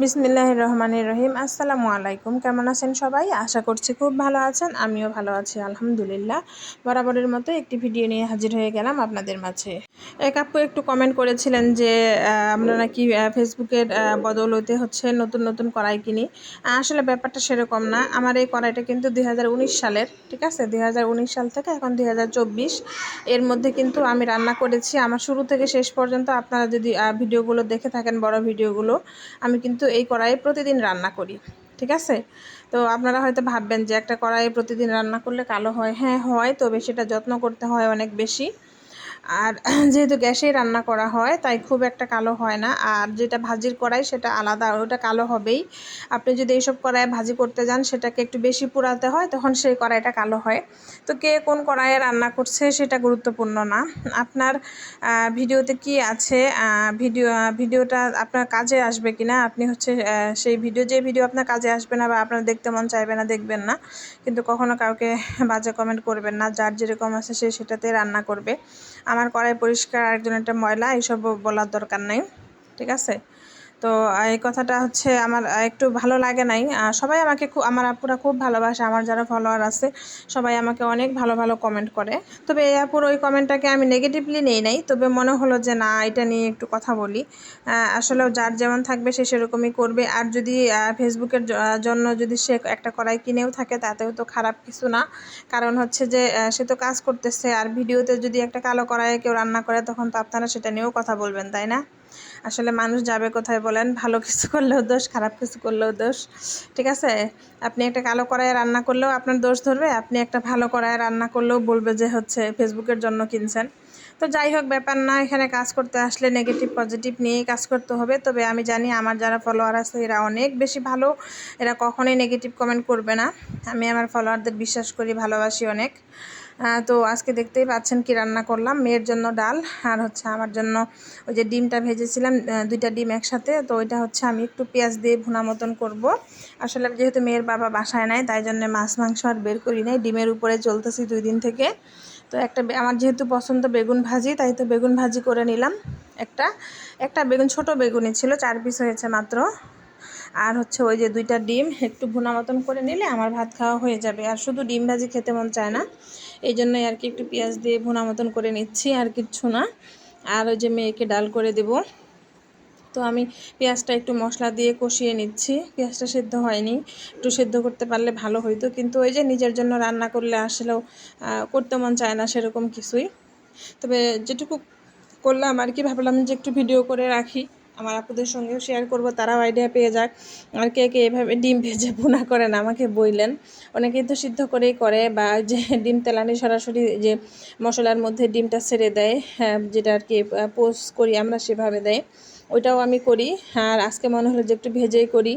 বিসমিল্লাহ রহমানের রহিম আসসালামু আলাইকুম কেমন আছেন সবাই? আশা করছি খুব ভালো আছেন। আমিও ভালো আছি, আলহামদুলিল্লাহ। বরাবরের মতো একটি ভিডিও নিয়ে হাজির হয়ে গেলাম আপনাদের মাঝে। এক আপু একটু কমেন্ট করেছিলেন যে আমরা নাকি ফেসবুকের বদৌলতে হচ্ছে নতুন নতুন কড়াই কিনি। আসলে ব্যাপারটা সেরকম না। আমার এই কড়াইটা কিন্তু দুই হাজার উনিশ সালের, ঠিক আছে? দুই হাজার উনিশ সাল থেকে এখন দুই হাজার চব্বিশ। এর মধ্যে কিন্তু আমি রান্না করেছি। আমার শুরু থেকে শেষ পর্যন্ত আপনারা যদি ভিডিওগুলো দেখে থাকেন, বড় ভিডিওগুলো, আমি কিন্তু এই কড়াইয়ে প্রতিদিন রান্না করি, ঠিক আছে? তো আপনারা হয়তো ভাববেন যে একটা কড়াইয়ে প্রতিদিন রান্না করলে কালো হয়। হ্যাঁ হয়, তবে সেটা যত্ন করতে হয় অনেক বেশি। আর যেহেতু গ্যাসেই রান্না করা হয়, তাই খুব একটা কালো হয় না। আর যেটা ভাজির কড়াই সেটা আলাদা, ওটা কালো হবেই। আপনি যদি এইসব কড়াইয়ে ভাজি করতে যান, সেটাকে একটু বেশি পুরাতে হয়, তখন সেই কড়াইটা কালো হয়। তো কে কোন কড়াইয়ে রান্না করছে সেটা গুরুত্বপূর্ণ না। আপনার ভিডিওতে কি আছে? ভিডিও ভিডিওটা আপনার কাজে আসবে কি না আপনি হচ্ছে সেই ভিডিও, যে ভিডিও আপনার কাজে আসবে না বা আপনার দেখতে মন চাইবে না, দেখবেন না। কিন্তু কখনো কাউকে বাজে কমেন্ট করবেন না। যার যেরকম আছে সে সেটাতে রান্না করবে। আমার কড়াই পরিষ্কার একজনেরটা ময়লা এইসব বলার দরকার নাই ঠিক আছে? তো, এই কথাটা হচ্ছে আমার একটু ভালো লাগে নাই। সবাই আমাকে খুব, আমার আপুরা খুব ভালোবাসে, আমার যারা ফলোয়ার আছে, সবাই আমাকে অনেক ভালো ভালো কমেন্ট করে। তবে এই আপুর ওই কমেন্টটাকে আমি নেগেটিভলি নেই নাই, তবে মনে হলো যে না, এটা নিয়ে একটু কথা বলি। আসলে যার যেমন থাকবে, সে সেরকমই করবে। আর যদি ফেসবুকের জন্য যদি সে একটা কড়াই কিনেও থাকে, তাতেও তো খারাপ কিছু না। কারণ হচ্ছে যে সে তো কাজ করতেছে, আর ভিডিওতে যদি একটা কালো কড়াইয়ে কেউ রান্না করে, তখন তো আপনারা সেটা নিয়েও কথা বলবেন, তাই না? আসলে মানুষ যাবে কোথায় বলেন, ভালো কিছু করলেও দোষ, খারাপ কিছু করলেও দোষ, ঠিক আছে? আপনি একটা কালো কড়াইয়ে রান্না করলেও আপনার দোষ ধরবে, আপনি একটা ভালো কড়াইয়ে রান্না করলেও বলবে যে হচ্ছে ফেসবুকের জন্য কিনছেন। তো যাই হোক, ব্যাপার না, এখানে কাজ করতে আসলে নেগেটিভ পজিটিভ নিয়েই কাজ করতে হবে। তবে আমি জানি আমার যারা ফলোয়ার আছে, এরা অনেক বেশি ভালো, এরা কখনোই নেগেটিভ কমেন্ট করবে না। আমি আমার ফলোয়ারদের বিশ্বাস করি, ভালোবাসি অনেক। তো আজকে দেখতেই পাচ্ছেন কি রান্না করলাম, মেয়ের জন্য ডাল আর হচ্ছে আমার জন্য ওই যে ডিমটা ভেজেছিলাম দুইটা ডিম একসাথে, তো ওইটা হচ্ছে আমি একটু পেঁয়াজ দিয়ে ভুনা মতন করব। আসলে যেহেতু মেয়ের বাবা বাসায় নাই, তাই জন্য মাছ, মাংস আর বের করি নাই, ডিমের উপরে চলতেছি দুই দিন থেকে। তো একটা আমার যেহেতু পছন্দ বেগুন ভাজি, তাই তো বেগুন ভাজি করে নিলাম। একটা একটা বেগুন, ছোট বেগুনই ছিল, চার পিস হয়েছে মাত্র। আর হচ্ছে ওই যে দুইটা ডিম, একটু ভুনা মতন করে নিলে আমার ভাত খাওয়া হয়ে যাবে। আর শুধু ডিম ভাজি খেতে মন চায় না। এই জন্যই আর কি একটু পেঁয়াজ দিয়ে ভুনা মতন করে নিচ্ছি আর কিচ্ছু না। আর ওই যে মেয়েকে ডাল করে দেবো। তো আমি পেঁয়াজটা একটু মশলা দিয়ে কষিয়ে নিচ্ছি। পেঁয়াজটা সেদ্ধ হয়নি। একটু সেদ্ধ করতে পারলে ভালো হইতো। কিন্তু ওই যে নিজের জন্য রান্না করলে আসলেও করতে মন চায় না সেরকম কিছুই। তবে যেটুকু করলাম আর কি, ভাবলাম যে একটু ভিডিও করে রাখি। আমার আপুদের সঙ্গেও শেয়ার করব, তারাও আইডিয়া পেয়ে যাক। আর কে কে এভাবে ডিম ভেজে পোনা করেন আমাকে বইলেন। অনেকেই তো সিদ্ধ করেই করে বা যে ডিম তেলানি সরাসরি যে মশলার মধ্যে ডিমটা ছেড়ে দেয় হ্যাঁ যেটা আর কি পোস্ট করি আমরা সেভাবে দেয়। ওইটাও আমি করি। আর আজকে মনে হলো যে একটু ভেজেই করি।